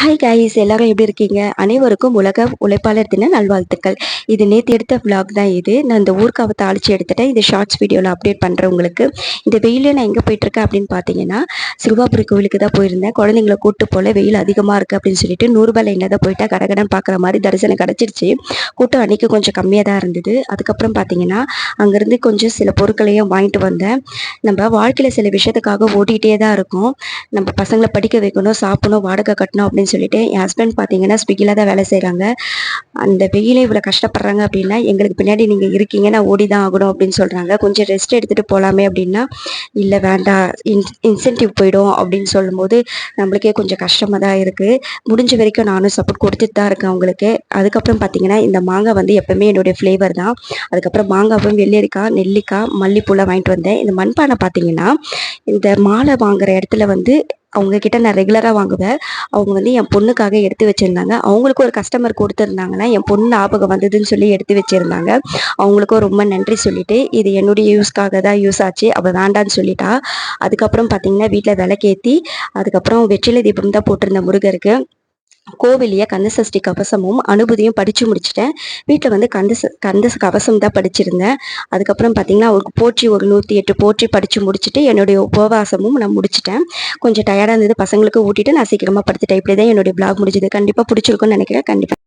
Hi guys எல்லாரும் எப்படி இருக்கீங்க? அனைவருக்கும் உலக உழைப்பாளர் தின நல்வாழ்த்துக்கள். இது நேற்று எடுத்த விளாக் தான் இது. நான் இந்த ஊர்காவத்தை தாளிச்சு எடுத்துட்டேன். இது ஷார்ட்ஸ் வீடியோவில் அப்டேட் பண்ணுறேன் உங்களுக்கு. இந்த வெயிலில் நான் எங்கே போயிட்டுருக்கேன் அப்படின்னு பார்த்தீங்கன்னா சிறுவாபுரி கோவிலுக்கு தான் போயிருந்தேன். குழந்தைங்கள கூட்டு போல வெயில் அதிகமாக இருக்குது அப்படின்னு சொல்லிட்டு நூறுபாயில் என்ன தான் போயிட்டா கடகடன் பார்க்குற மாதிரி தரிசனம் கிடச்சிருச்சு. கூட்டம் அன்றைக்கி கொஞ்சம் கம்மியாக தான் இருந்தது. அதுக்கப்புறம் பார்த்தீங்கன்னா அங்கேருந்து கொஞ்சம் சில பொருட்களையும் வாங்கிட்டு வந்தேன். நம்ம வாழ்க்கையில் சில விஷயத்துக்காக ஓட்டிகிட்டே தான் இருக்கோம். நம்ம பசங்களை படிக்க வைக்கணும் சாப்பிடணும் வாடகை கட்டணும் அப்படின்னு அப்படின்னு சொல்லிட்டு என் ஹஸ்பண்ட் பார்த்தீங்கன்னா ஸ்விக்கியில் தான் வேலை செய்கிறாங்க அந்த வெயிலே இவ்வளோ கஷ்டப்படுறாங்க அப்படின்னா எங்களுக்கு பின்னாடி நீங்கள் இருக்கீங்க நான் ஓடி தான் ஆகணும் அப்படின்னு சொல்கிறாங்க கொஞ்சம் ரெஸ்ட் எடுத்துகிட்டு போகலாமே அப்படின்னா இல்லை வேண்டாம் இன் இன்சென்டிவ் போயிடும் அப்படின்னு சொல்லும்போது நம்மளுக்கே கொஞ்சம் கஷ்டமாக தான் இருக்குது முடிஞ்ச வரைக்கும் நானும் சப்போர்ட் கொடுத்துட்டு தான் இருக்கேன் அவங்களுக்கு. அதுக்கப்புறம் பார்த்தீங்கன்னா இந்த மாங்காய் வந்து எப்பவுமே என்னுடைய ஃப்ளேவர் தான். அதுக்கப்புறம் மாங்காவும் வெள்ளரிக்காய் நெல்லிக்காய் மல்லிப்பூலாம் வாங்கிட்டு வந்தேன். இந்த மண்பானை பார்த்தீங்கன்னா இந்த மாலை வாங்குற இடத்துல வந்து அவங்க கிட்ட நான் ரெகுலராக வாங்குவேன். அவங்க வந்து என் பொண்ணுக்காக எடுத்து வச்சுருந்தாங்க. அவங்களுக்கும் ஒரு கஸ்டமர் கொடுத்துருந்தாங்கன்னா என் பொண்ணு ஞாபகம் வந்ததுன்னு சொல்லி எடுத்து வச்சுருந்தாங்க. அவங்களுக்கும் ரொம்ப நன்றி சொல்லிட்டு இது என்னுடைய யூஸ்க்காக தான் யூஸ் ஆச்சு. அவள் வேண்டான்னு சொல்லிட்டா. அதுக்கப்புறம் பார்த்தீங்கன்னா வீட்டில் விளக்கேற்றி அதுக்கப்புறம் வெற்றிலை தீபம் தான் போட்டிருந்த முருகருக்கு. கோவிலிய கந்தசஷ்டி கவசமும் அனுபூதியும் படித்து முடிச்சிட்டேன். வீட்டில் வந்து கந்த கந்த கவசம் தான் படிச்சிருந்தேன். அதுக்கப்புறம் பார்த்தீங்கன்னா அவருக்கு போற்றி ஒரு நூற்றி எட்டு போற்றி படித்து முடிச்சுட்டு என்னுடைய உபவாசமும் நான் முடிச்சிட்டேன். கொஞ்சம் டயர்டாக இருந்தது. பசங்களுக்கு ஊட்டிட்டு நான் சீக்கிரமாக படுத்துட்டேன். இப்படி தான் என்னுடைய பிளாக் முடிஞ்சது. கண்டிப்பாக பிடிச்சிருக்கும்னு நினைக்கிறேன். கண்டிப்பாக